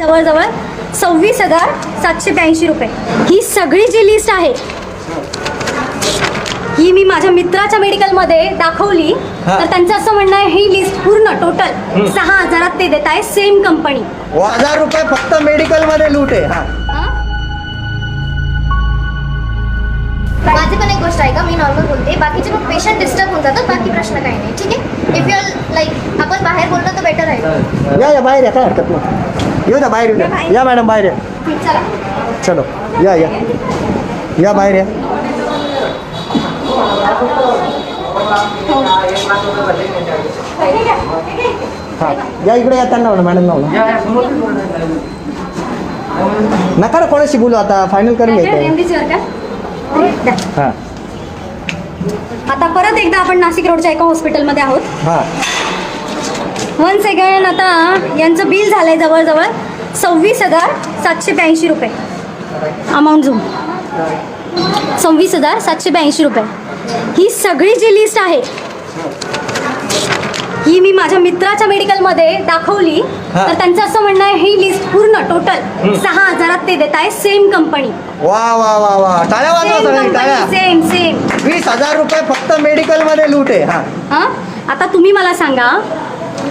जवळजवळ सव्वीस हजार सातशे ब्याऐंशी रुपये. ही सगळी जी लिस्ट आहे ही मी माझ्या मित्राच्या मेडिकलमध्ये दाखवली. तर त्यांचं असं म्हणणं आहे ही लिस्ट पूर्ण टोटल सहा हजारात ते देत आहे सेम कंपनी हजार रुपये फक्त मेडिकलमध्ये लूट आहे हा. माझी पण एक गोष्ट आहे का मी नॉर्मल बोलते. बाकीचे मग पेशंट डिस्टर्ब होऊन जातात बाकी प्रश्न काही नाही ठीक आहे? इफ यू लाईक आपण बाहेर बोललो तर बेटर आहे. या या बाहेर या काय हरकत नाही. येऊ द्या बाहेर येऊ द्या या मॅडम बाहेर या चला या या या बाहेर या हा या इकडे या त्यांना म्हणा मॅडम म्हणा नका ना कोणाशी बोलू आता फायनल करून घ्यायचं. हां आता परत एकदा आपण नाशिक रोडच्या एका हॉस्पिटलमध्ये आहोत हां वन सेकंड आता यांचं बिल झालंय जवळजवळ सव्वीस हजार सातशे ब्याऐंशी रुपये. अमाऊंट झूम सव्वीस हजार सातशे ब्याऐंशी रुपये. ही सगळी जी लिस्ट आहे ही मी माझ्या मित्राच्या मेडिकलमध्ये दाखवली. तर त्यांचं असं म्हणणं आहे ही लिस्ट पूर्ण टोटल सहा हजारात ते देत आहे सेम कंपनी वा वा वा वा. टाळ्या वाजवा सेम सगळ्यांनी टाळ्या. कंपनी सेम सेम वीस हजार रुपये फक्त मेडिकलमध्ये लूट आहे हा. हा? आता तुम्ही मला सांगा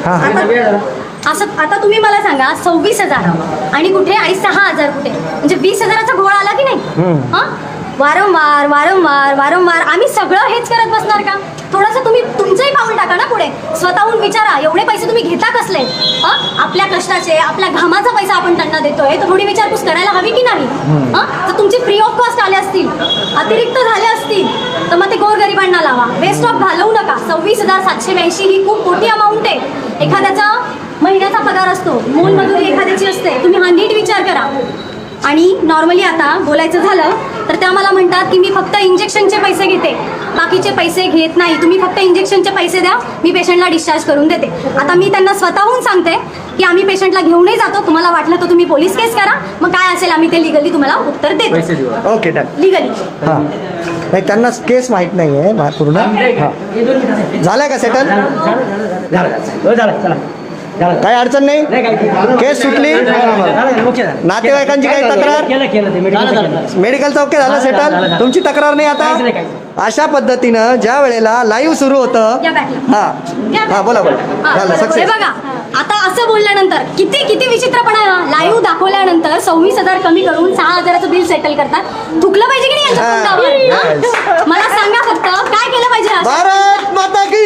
हा आता असं आता तुम्ही मला सांगा सव्वीस हजार आणि कुठे? आणि सहा हजार कुठे? म्हणजे वीस हजाराचा घोळ आला की नाही? हम्म. हा? वारंवार वारंवार वारंवार. आम्ही सगळं हेच करत बसणार का? थोडंसं तुम्ही तुमचंही पाऊल टाका ना पुढे. स्वतःहून विचारा एवढे पैसे तुम्ही घेता कसले? हा? आपल्या कष्टाचे आपल्या घामाचा पैसा आपण त्यांना देतोय. तर थोडी विचारपूस करायला हवी की नाही? हा? तर तुमचे फ्री ऑफ कॉस्ट आले असतील. अतिरिक्त झाले असतील. तर मग ते गोरगरिबांना लावा. वेस्ट ऑफ घालवू नका. सव्वीस हजार सातशे ब्याऐंशी ही खूप मोठी अमाऊंट आहे. एखाद्याचा महिन्याचा पगार असतो. मोलमजुरी एखाद्याची असते. तुम्ही हा नीट विचार करा. आणि नॉर्मली आता बोलायचं झालं तर त्या मला म्हणतात की मी फक्त इंजेक्शनचे पैसे घेते. बाकीचे पैसे घेत नाही. तुम्ही फक्त इंजेक्शनचे पैसे द्या मी पेशंटला डिस्चार्ज करून देते. आता मी त्यांना स्वतःहून सांगते की आम्ही पेशंटला घेऊनही जातो. तुम्हाला वाटलं तर तुम्ही पोलीस केस करा. मग काय असेल आम्ही ते लिगली तुम्हाला उत्तर देतो. ओके डन लिगली हां. नाही त्यांना केस माहीत नाही आहे पूर्ण. हां. झालं का सेटल काही अडचण नाही? केस सुटली? नातेवाईकांची काही तक्रार? मेडिकल ओके झालं सेटल तुमची तक्रार नाही आता? अशा पद्धतीनं ज्या वेळेला लाईव्ह सुरू होतं हा. हा बोला बोला. हा, झालं सक्सेस बघा आता असं बोलल्यानंतर किती किती विचित्रपणा लाईव्ह दाखवल्यानंतर सव्वीस हजार कमी करून सहा हजाराचं बिल सेटल करतात? थुकलं पाहिजे की नाही यांच्या तोंडावर? yes. हा? मला सांगा फक्त काय केलं पाहिजे? भारत माता की